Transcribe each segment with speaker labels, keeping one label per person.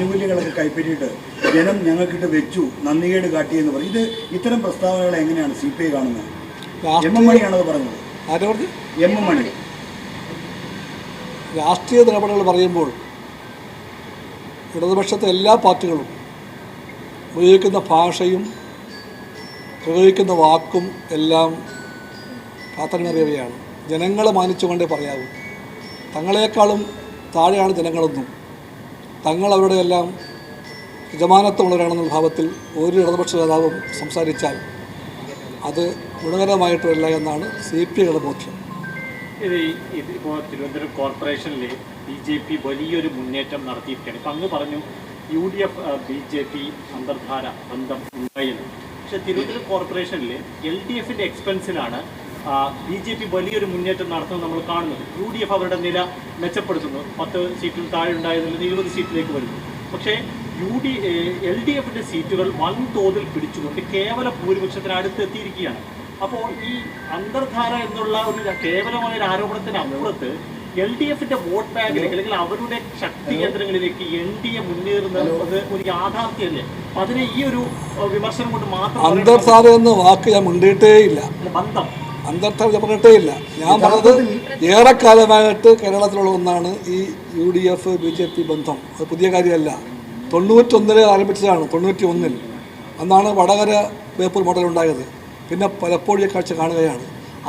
Speaker 1: ആനുകൂല്യങ്ങളൊക്കെ കൈപ്പറ്റിയിട്ട് ജനം ഞങ്ങൾക്കിട്ട് വെച്ചു നന്ദികേട് കാട്ടിയെന്ന് പറയും. ഇത് ഇത്തരം പ്രസ്താവനകൾ എങ്ങനെയാണ് സി പി ഐ കാണുന്നത്? എം എം മണിയാണത് പറഞ്ഞത്. M M Mani.
Speaker 2: രാഷ്ട്രീയ നിലപാടുകൾ പറയുമ്പോൾ ഇടതുപക്ഷത്തെ എല്ലാ പാർട്ടികളും ഉപയോഗിക്കുന്ന ഭാഷയും പ്രയോഗിക്കുന്ന വാക്കും എല്ലാം പ്രാധാന്യമേറിയവയാണ്. ജനങ്ങളെ മാനിച്ചുകൊണ്ടേ പറയാവൂ. തങ്ങളെക്കാളും താഴെയാണ് ജനങ്ങളെന്നും. തങ്ങൾ അവരുടെ എല്ലാം യജമാനത്വമുള്ളവരാണെന്നുള്ള ഭാവത്തിൽ ഒരു ഇടതുപക്ഷ നേതാവും സംസാരിച്ചാൽ അത് ഗുണകരമായിട്ടല്ല എന്നാണ് സി പി ഐയുടെ ബോധ്യം.
Speaker 3: ഇത് തിരുവനന്തപുരം കോർപ്പറേഷനിൽ ബി ജെ പി വലിയൊരു മുന്നേറ്റം നടത്തിയിരിക്കുകയാണ്. ഇപ്പം അങ്ങ് പറഞ്ഞു U D F B J P അന്തർധാര ബന്ധം ഉണ്ടായിരുന്നു. പക്ഷേ തിരുവനന്തപുരം കോർപ്പറേഷനിൽ എൽ ഡി എഫിന്റെ എക്സ്പെൻസിലാണ് ബി ജെ പി വലിയൊരു മുന്നേറ്റം നടത്തുന്നത് നമ്മൾ കാണുന്നത്. യു ഡി എഫ് അവരുടെ നില മെച്ചപ്പെടുത്തുന്നു. പത്ത് സീറ്റിൽ താഴെ ഉണ്ടായതിൽ നിന്ന് ഇരുപത് സീറ്റിലേക്ക് വരുന്നു. പക്ഷേ യു ഡി എൽ ഡി എഫിന്റെ സീറ്റുകൾ വൻതോതിൽ പിടിച്ചുകൊണ്ട് കേവല ഭൂരിപക്ഷത്തിന് അടുത്തെത്തിയിരിക്കുകയാണ്. അപ്പോൾ ഈ അന്തർധാര എന്നുള്ള ഒരു കേവലമായ ഒരു ആരോപണത്തിന് അപ്പുറത്ത് എൽ ഡി എഫിന്റെ വോട്ട് ബാങ്കിലേക്ക് അല്ലെങ്കിൽ അവരുടെ ശക്തി കേന്ദ്രങ്ങളിലേക്ക് എൻ ഡി എ മുന്നേറുന്നത് ഒരു യാഥാർത്ഥ്യമല്ലേ? അതിനെ ഈ ഒരു വിമർശനം കൊണ്ട് മാത്രം
Speaker 2: അന്തർധാര എന്ന വാക്ക് ഞാൻ മിണ്ടിയിട്ടേ ഇല്ല
Speaker 3: ബന്ധം.
Speaker 2: അന്തർധാര ഞാൻ പറയട്ടേ ഇല്ല. ഞാൻ പറഞ്ഞത് ഏറെക്കാലമായിട്ട് കേരളത്തിലുള്ള ഒന്നാണ് ഈ U D F B J P ബന്ധം. അത് പുതിയ കാര്യമല്ല. തൊണ്ണൂറ്റൊന്നിൽ ആരംഭിച്ചതാണ് തൊണ്ണൂറ്റി ഒന്നിൽ അന്നാണ് വടകര വേപ്പൂർ മോഡൽ ഉണ്ടായത്. പിന്നെ പലപ്പോഴും ഈ കാഴ്ച കാണുകയാണ്.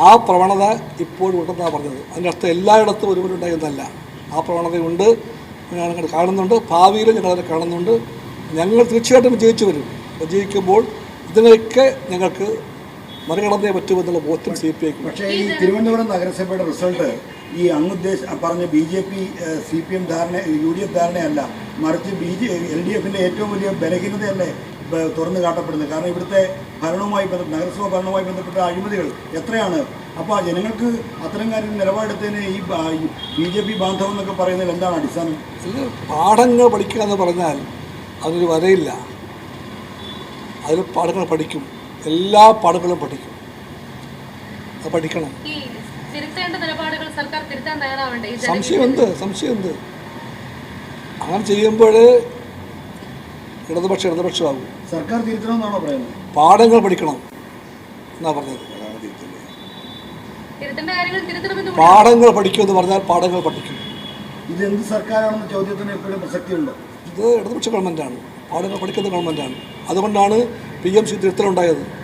Speaker 2: ആ പ്രവണത ഇപ്പോഴും ഉണ്ടെന്നാണ് പറഞ്ഞത്. അതിന്റെ അർത്ഥം എല്ലായിടത്തും ഒരുപോലെ ഉണ്ടായിരുന്നല്ല ആ പ്രവണതയുണ്ട്. ഞങ്ങൾ കാണുന്നുണ്ട്. ഭാവിയിൽ ഞങ്ങൾ അതിനെ കാണുന്നുണ്ട്. ഞങ്ങൾ തീർച്ചയായിട്ടും വിജയിച്ചു വരും. വിജയിക്കുമ്പോൾ ഇതിനൊക്കെ ഞങ്ങൾക്ക് മറികടന്നേ പറ്റുമെന്നുള്ള ബോധ്യം സി പി ഐക്ക്
Speaker 1: പക്ഷേ ഈ തിരുവനന്തപുരം നഗരസഭയുടെ റിസൾട്ട് ഈ അങ്ങുദ്ദേശ പറഞ്ഞ B J P C P M ധാരണ യു ഡി എഫ് ധാരണയല്ല. മറിച്ച് ബി ജെ എൽ ഡി എഫിന്റെ ഏറ്റവും വലിയ ബലഹീനതയല്ലേ തുറന്നു കാട്ടപ്പെടുന്നത്. കാരണം ഇവിടുത്തെ ഭരണവുമായി ബന്ധപ്പെട്ട് നഗരസഭ ഭരണവുമായി ബന്ധപ്പെട്ട അഴിമതികൾ എത്രയാണ്? അപ്പോൾ ആ ജനങ്ങൾക്ക് അത്തരം കാര്യം നിലപാടെടുത്തതിന് ഈ ബി ജെ പി ബാന്ധവം എന്നൊക്കെ പറയുന്നതിൽ എന്താണ് അടിസ്ഥാനം?
Speaker 2: ഇത് പാഠങ്ങൾ പഠിക്കുക എന്ന് പറഞ്ഞാൽ അതൊരു വരയില്ല. അതിൽ പാഠങ്ങൾ പഠിക്കും. എല്ലാ പാഠങ്ങളും പഠിക്കും. അത് പഠിക്കണം.
Speaker 4: ഈ സംശയമുണ്ട് നിലപാടുകൾ സർക്കാർ തിരുത്താൻ തയ്യാറാവണ്ടേ?
Speaker 2: സംശയം എന്ത് സംശയം എന്ത് അങ്ങനെ ചെയ്യുമ്പോൾ ഇടതുപക്ഷം ഇടതുപക്ഷമാകും.
Speaker 1: സർക്കാർ തിരുത്തണമെന്നാണോ പറയുന്നത്?
Speaker 2: പാഠങ്ങൾ പഠിക്കണം എന്നാ പറഞ്ഞത്. പാഠങ്ങൾ പഠിക്കും എന്ന് പറഞ്ഞാൽ പാഠങ്ങൾ പഠിക്കും.
Speaker 1: ഇത് എന്ത് സർക്കാരാണെന്ന ചോദ്യത്തിന് എപ്പോഴും പ്രസക്തിയുണ്ട്?
Speaker 2: ഇത് ഇടതുപക്ഷ ഗവൺമെന്റാണ് പാഠങ്ങൾ പഠിക്കുന്ന ഗവൺമെന്റാണ് അതുകൊണ്ടാണ് പി എം സി തിരുത്തലുണ്ടായത്